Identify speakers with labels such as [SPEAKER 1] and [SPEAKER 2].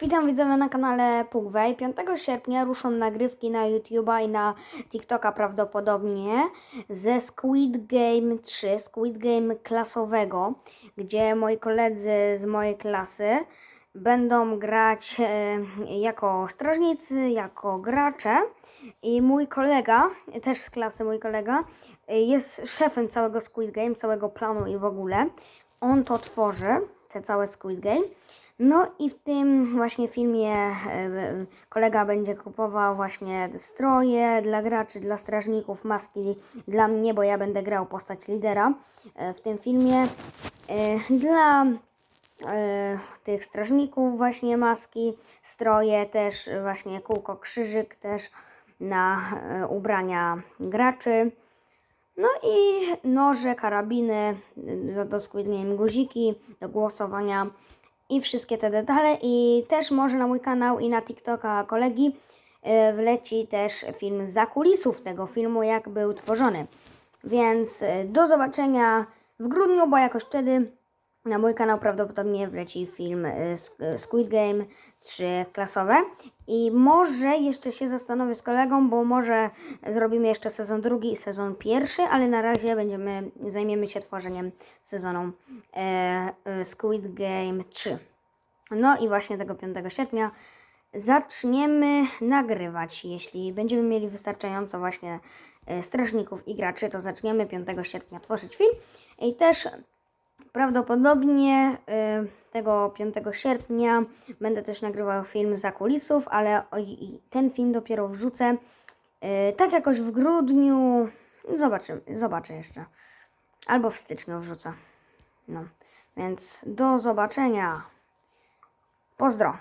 [SPEAKER 1] Witam widzowie na kanale Pugwej. 5 sierpnia ruszą nagrywki na YouTube'a i na TikToka prawdopodobnie ze Squid Game 3, Squid Game klasowego, gdzie moi koledzy z mojej klasy będą grać e, jako strażnicy, jako gracze i mój kolega, też z klasy mój kolega, e, jest szefem całego Squid Game, całego planu i w ogóle. On to tworzy, te całe Squid Game. No i w tym właśnie filmie e, kolega będzie kupował właśnie stroje dla graczy, dla strażników, maski dla mnie, bo ja będę grał postać lidera e, w tym filmie. E, Dla tych strażników właśnie maski, stroje też właśnie kółko, krzyżyk też na ubrania graczy. No i noże, karabiny, do, do guziki, do głosowania i wszystkie te detale. I też może na mój kanał i na TikToka kolegi e, wleci też film z zakulisów tego filmu, jak był tworzony. Więc e, do zobaczenia w grudniu, bo jakoś wtedy na mój kanał prawdopodobnie wleci film Sk- e, Squid Game 3 klasowe. I może jeszcze się zastanowię z kolegą, bo może zrobimy jeszcze sezon drugi i sezon pierwszy, ale na razie będziemy, zajmiemy się tworzeniem sezonu e, e, Squid Game 3. No i właśnie tego 5 sierpnia zaczniemy nagrywać. Jeśli będziemy mieli wystarczająco właśnie e, strażników i graczy, to zaczniemy 5 sierpnia tworzyć film. I też Prawdopodobnie y, tego 5 sierpnia będę też nagrywał film za kulisów, ale ten film dopiero wrzucę y, tak jakoś w grudniu. Zobaczymy, zobaczę jeszcze. Albo w styczniu wrzucę. No, więc do zobaczenia. Pozdro.